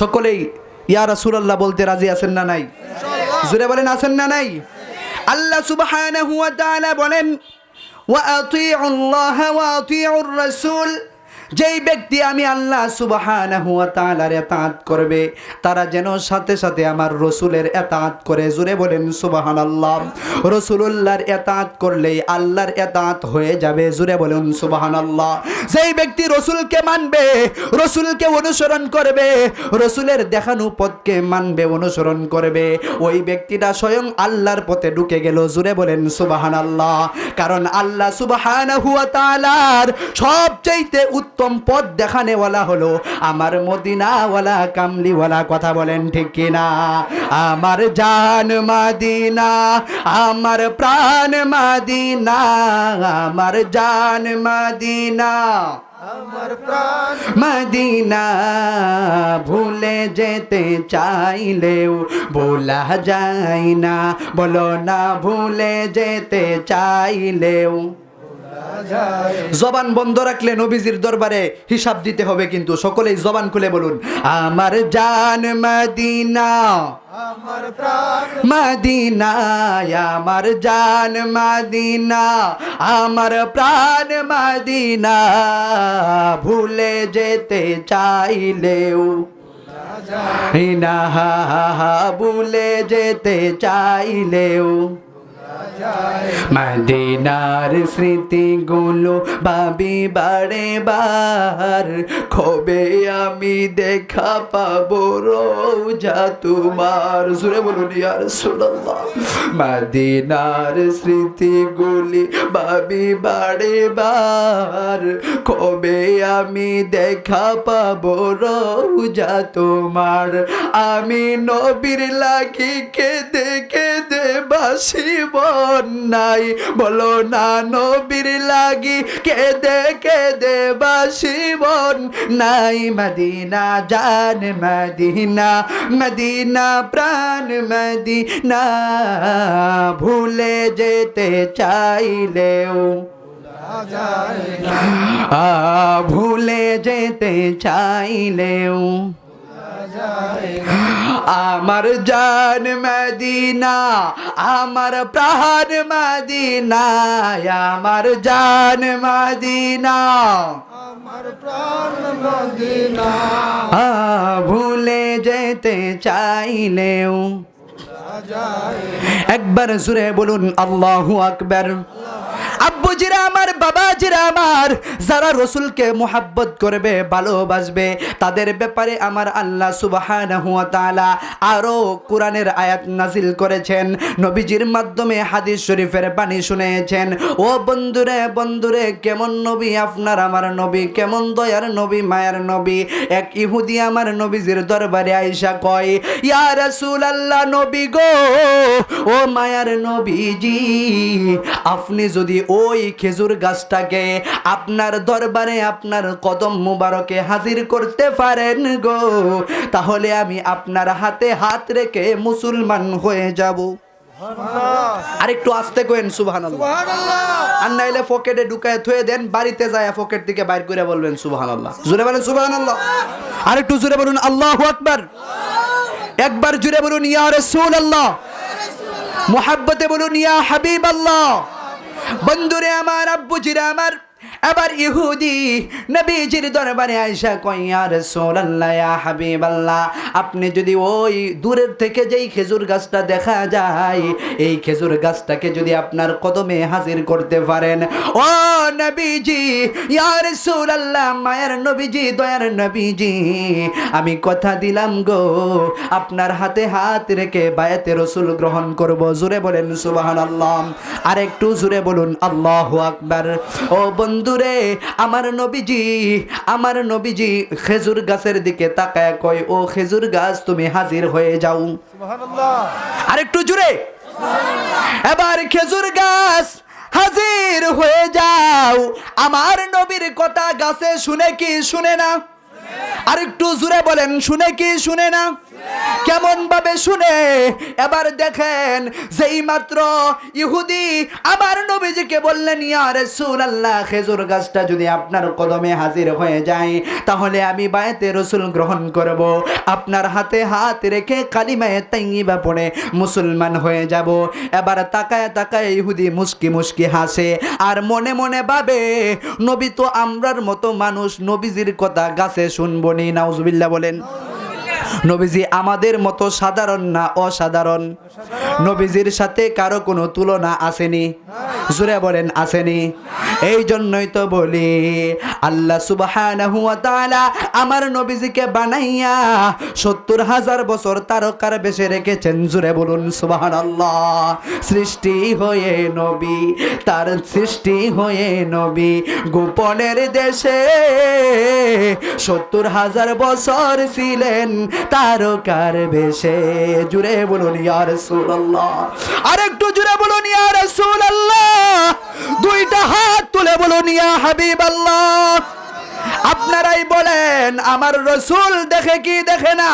সকলেই ইয়া রাসুলাল্লাহ বলতে রাজি আছেন না নাই? জুড়ে বলেন আছেন না নাই? আল্লাহ সুবহানাহু ওয়া তাআলা বলেন ওয়া আতিউল্লাহ ওয়া আতিউর রাসূল। যেই ব্যক্তি আমি আল্লাহ সুবহানাহু ওয়া তাআলার এতাত করবে, তারা যেন সাথে সাথে আমার রসুলের এতাত করে। জুড়ে বলেন, সুবহানাল্লাহ। রসুলুল্লাহর এতাত করলেই আল্লাহর এতাত হয়ে যাবে। জুড়ে বলুন, সুবহানাল্লাহ। যেই ব্যক্তি রসুলকে মানবে, রসুলকে অনুসরণ করবে, রসুলের দেখানো পথকে মানবে, অনুসরণ করবে, ওই ব্যক্তিটা স্বয়ং আল্লাহর পথে ঢুকে গেল। জুড়ে বলেন, সুবহানাল্লাহ। কারণ আল্লাহ সুবহানাহু ওয়া তাআলার সবচাইতে উত্তম পথ দেখানেওয়ালা হলো আমার মদিনাওয়ালা কামলিওয়ালা কথা বলেন ঠিক কিনা? আমার জান মাদিনা আমার প্রাণ মাদিনা আমার জান মাদিনা। আমার প্রাণ মদিনা ভুলে যেতে চাইলেও ভোলা যায় না বলো না ভুলে যেতে চাইলেও। জবান বন্ধ রাখলে নবীজির দরবারে হিসাব দিতে হবে কিন্তু সকলেই জবান খুলে বলুন, আমার জান মদিনা মদিনা আমার জান মদিনা, আমার প্রাণ মদিনা, ভুলে যেতে চাইলেও না, ভুলে যেতে চাইলেও মদিনার স্মৃতিগুলো বাবি বারে বার। কবে আমি দেখা পাবো রোজা তোমার? সুরে বলুন ইয়ার সুল্লাহ মদিনার স্মৃতিগুলি বাবি বারে বার। কবে আমি দেখা পাবো রোজা তোমার? আমি নবীর লাগি কেঁদে কেঁদে বাসিব। নাই বলো না নবীর লাগি, কেঁদে কেঁদে বাসিবন নাই। মদিনা জান মদিনা মদিনা প্রাণ মদিনা, ভুলে যেতে চাইলেও। ভুলে যেতে চাইলেও। আমার জান মদিনা আমার প্রাণ মদিনা আমার জান মদিনা আমার প্রাণ মদিনা আ, ভুলে যেতে চাইলেও একবার জুড়ে বলুন, আল্লাহু আকবার। আব্বুজিরা আমার বাবাজিরা আমার, যারা রসুলকে মোহাব্বত করবে, ভালোবাসবে, তাদের ব্যাপারে আমার আল্লাহ সুবহানাহু ওয়া তাআলা আরও কোরআনের আয়াত নাজিল করেছেন, নবীজির মাধ্যমে হাদিস শরীফের বাণী শুনেছেন। ও বন্ধুরে বন্ধুরে, কেমন নবী আপনার? আমার নবী কেমন দয়ার নবী, মায়ার নবী? এক ইহুদি আমার নবীজির দরবারে আইসা কয়, ইয়া রাসূলুল্লাহ, নবী গো ও মায়ার নবীজি আপনি যদি ওই খেজুর গাছটাকে আপনার দরবারে আপনার কদম মুবারকে হাজির করতে পারেন গো তাহলে আমি আপনার হাতে হাত রেখে মুসলমান হয়ে যাব। আর একটু আস্তে কোয়েন সুবহানাল্লাহ। আর নাইলে পকেটে ঢুকায় থয়ে দেন বাড়িতে যায় পকেট থেকে বাইর করে বলবেন সুবহানাল্লাহ। জোরে বলেন সুবহানাল্লাহ। আর একটু জোরে বলুন আল্লাহু আকবার। একবার জুড়ে বলুন ইয়া আল্লাহ মোহাব্বতে বলুন ইয়া হাবিব আল্লাহ বন্ধুরে আমার আব্বুজিরা আমার আবার ইহুদি নবীজির দরবারে আয়সা কইয়া রাসূলুল্লাহ, ইয়া হাবিবাল্লাহ, আপনি যদি ওই দূরের থেকে যেই খেজুর গাছটা দেখা যায়, এই খেজুর গাছটাকে যদি আপনার কদমে হাজির করতে পারেন। ও নবীজি, ইয়া রাসূলুল্লাহ, মায়ের নবীজি, দয়ার নবীজি, আমি কথা দিলাম গো, আপনার হাতে হাত রেখে বায়াতে রসুল গ্রহণ করব। জুড়ে বলেন, সুবহানাল্লাহ। আর একটু জুড়ে বলুন, আল্লাহু আকবার। ও বন্ধুরে আমার নবীজি আমার নবীজি খেজুর গাছের দিকে তাকায় কয় ও খেজুর গাছ তুমি হাজির হয়ে যাও। আর একটু জুড়ে এবার খেজুর গাছ হাজির হয়ে যাও। আমার নবীর কথা গাছে শুনে কি শুনে না? আর একটু জুড়ে বলেন শুনে কি শুনে না? কেমন ভাবে শুনে এবার দেখেন যেই মাত্র ইহুদি আমার নবীজিকে বললেন, ইয়া রাসূলুল্লাহ, খেজুর গাছটা যদি আপনার কদমে হাজির হয়ে যায়, তাহলে আমি বায়াতে রসুল গ্রহণ করব। আপনার হাতে হাত রেখে কালিমায়ে তাইয়্যিবা পড়ে মুসলমান হয়ে যাব। এবার তাকায় তাকায় ইহুদি মুস্কি মুস্কি হাসে আর মনে মনে ভাবে, নবী তো আমরার মতো মানুষ, নবীজির কথা গাছে শুনব নি। নাউজুবিল্লাহ বলেন। নবীজি আমাদের মতো সাধারণ না অসাধারণ? নবীজির সাথে কারও কোনো তুলনা আসেনি। জুড়ে বলেন, আসেনি। এই জন্যই তো বলি, আল্লাহ সুবহানাহু তাআলা আমার নবীজিকে বানাইয়া সত্তর হাজার বছর তারকার বেশে রেখেছেন। জুড়ে বলুন, সুবহানাল্লাহ। সৃষ্টি হয়ে নবী, তার সৃষ্টি হয়ে নবী গোপনের দেশে সত্তর হাজার বছর ছিলেন তারকার বেশে। জুড়ে বলুন ইয়ার সুল্লাহ আরেকটু জুড়ে বলুন ইয়ার সুল্লাহ দুইটা হাত তুলে বলুন, ইয়া হাবিব আল্লাহ আপনারাই বলেন, আমার রসুল দেখে কি দেখে না?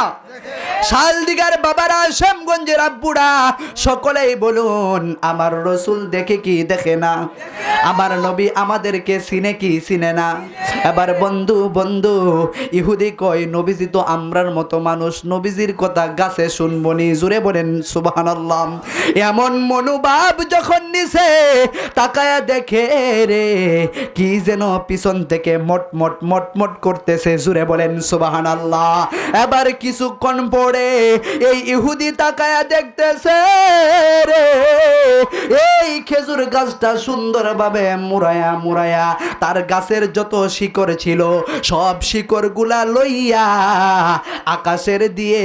শালদিগার বাবারা, শ্যামগঞ্জের আব্বুরা, সকলেই বলুন, আমার রসুল দেখে কি দেখে না? আমার নবী আমাদেরকে চিনে কি চিনে না? এবার বন্ধু বন্ধু, ইহুদি কয়, নবীজি তো আমরার মতো মানুষ, নবীজির কথা গাছে শুনবনি জুড়ে বলেন, সুবহানাল্লাহ। এমন মনোভাব যখন নিছে, তাকায়া দেখে রে, কি যেন পিছন থেকে মট মট মট মট করতেছে জুড়ে বলেন, সুবহানাল্লাহ। এবার কিছুক্ষণ পরে এই ইহুদি তাকায়া দেখতেছে রে। এই খেজুর গাছটা সুন্দরভাবে মুরায়া মুড়ায়া তার গাছের যত শিকড় ছিল, সব শিকড়গুলা লইয়া আকাশের দিয়ে,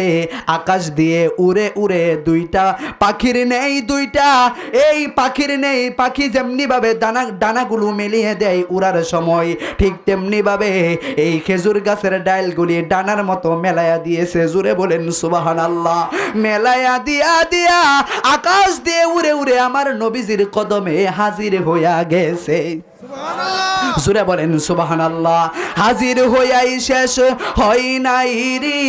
আকাশ দিয়ে উড়ে উড়ে দুইটা পাখির নেই দুইটা। এই পাখির নেই পাখি যেমনি ভাবে দানা ডানাগুলো মেলিয়ে দেয় উড়ার সময়, ঠিক তেমনি ভাবে এই খেজুর গাছের ডালগুলি ডানার মতো মেলায়া দিয়েছে। জুড়ে বলেন সুবাহান আল্লাহ মেলায়া দিয়া দিয়া আকাশ দিয়ে উড়ে উড়ে আমার নবীজির কদমে হাজির হইয়া গেছে। জুড়ে বলেন সুবাহান আল্লাহ হাজির হইয়াই শেষ হই নাই রি।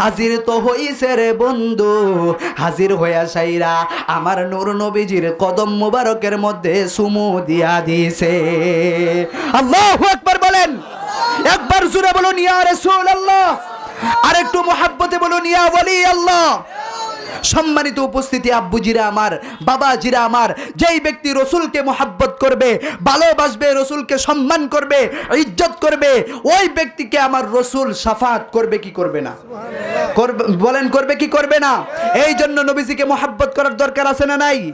হাজির তো হইছে রে বন্ধু। হাজির হইয়া সাইরা আমার নূর নবীজির কদম মুবারকের মধ্যে সুমু দিয়া দিছে আল্লাহ একবার বলেন। একবার জুড়ে বলুন, ইয়া রাসূলুল্লাহ। আরেকটু মোহাব্বতে বলুন, ইয়া ওয়ালি আল্লাহ সম্মানিত উপস্থিতি আব্বুজিরা আমার বাবাজিরা আমার যেই ব্যক্তি রসুলকে মোহাব্বত করবে ভালোবাসবে রসুলকে সম্মান করবে ইজ্জত করবে ওই ব্যক্তিকে আমার রসুল সাফাত করবে কি করবে না? করবে বলেন করবে কি করবে না? এই জন্য নবীজিকে মোহাব্বত করার দরকার আছে না নাই?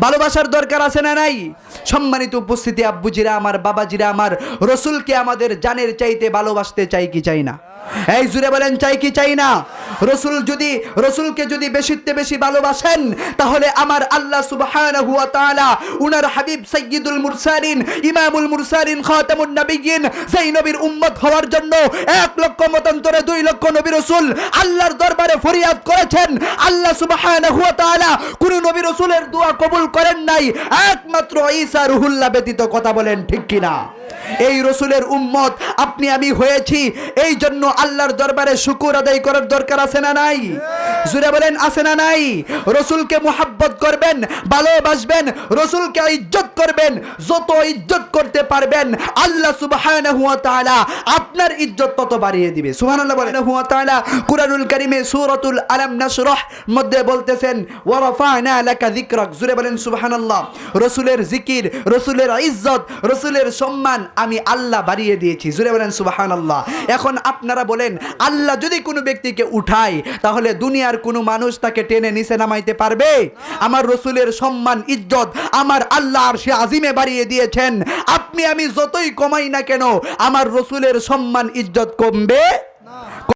ভালোবাসার দরকার আছে না নাই? সম্মানিত উপস্থিতি আব্বুজিরা আমার বাবাজিরা আমার রসুলকে আমাদের জানের চাইতে ভালোবাসতে চাই কি চাই না? এই জুড়ে বলেন, চাই কি চাই না? রসুল যদি, রসুলকে যদি বেশিতে বেশি ভালোবাসেন, তাহলে আমার আল্লাহ সুবহানাহু ওয়া তাআলা, উনার হাবিব ইমামুল সেই নবীর উম্মত হওয়ার জন্য এক লক্ষ মতান্তরে দুই লক্ষ নবী রসুল আল্লাহর দরবারে ফরিয়াদ করেছেন। আল্লাহ সুবহানাহু ওয়া তাআলা কোন নবী রসুলের দোয়া কবুল করেন নাই। একমাত্র ঈসা রুহুল্লাহ ব্যতীত কথা বলেন ঠিক কিনা? এই রসুলের উম্মত, আপনি আমি হয়েছি এই জন্য আল্লাহর দরবারে শুকুর আদায় করার দরকার আছে না নাই? জুড়ে বলেন, আছে না নাই? রসুলকে মোহাব্বত করবেন, ভালোবাসবেন, রসুলকে ইজ্জত করবেন, যত ইজ্জত করতে পারবেন, আল্লাহ সুবহানাহু ওয়া তাআলা আপনার ইজ্জত তত বাড়িয়ে দিবে। সুবহানাল্লাহ বলেন হুয়া তাআলা কুরআনুল কারীমে সূরাতুল আলাম নাশরাহ মধ্যে বলতেছেন, ওয়া রাফা'না লাকা যিকরাক। জুড়ে বলেন, সুবহানাল্লাহ। রসুলের জিকির, রসুলের ইজ্জত, রসুলের সম্মান আমি আল্লাহ বাড়িয়ে দিয়েছি। জুড়ে বলেন সুবাহান আল্লাহ এখন আপনারা বলেন, আল্লাহ যদি কোনো ব্যক্তিকে উঠায়, তাহলে দুনিয়ার কোনো মানুষ তাকে টেনে নিচে নামাইতে পারবে? আমার রসুলের সম্মান, ইজ্জত, আমার আল্লাহ আর সে আজিমে বাড়িয়ে দিয়েছেন। আপনি আমি যতই কমাই না কেন, আমার রসুলের সম্মান, ইজ্জত কমবে?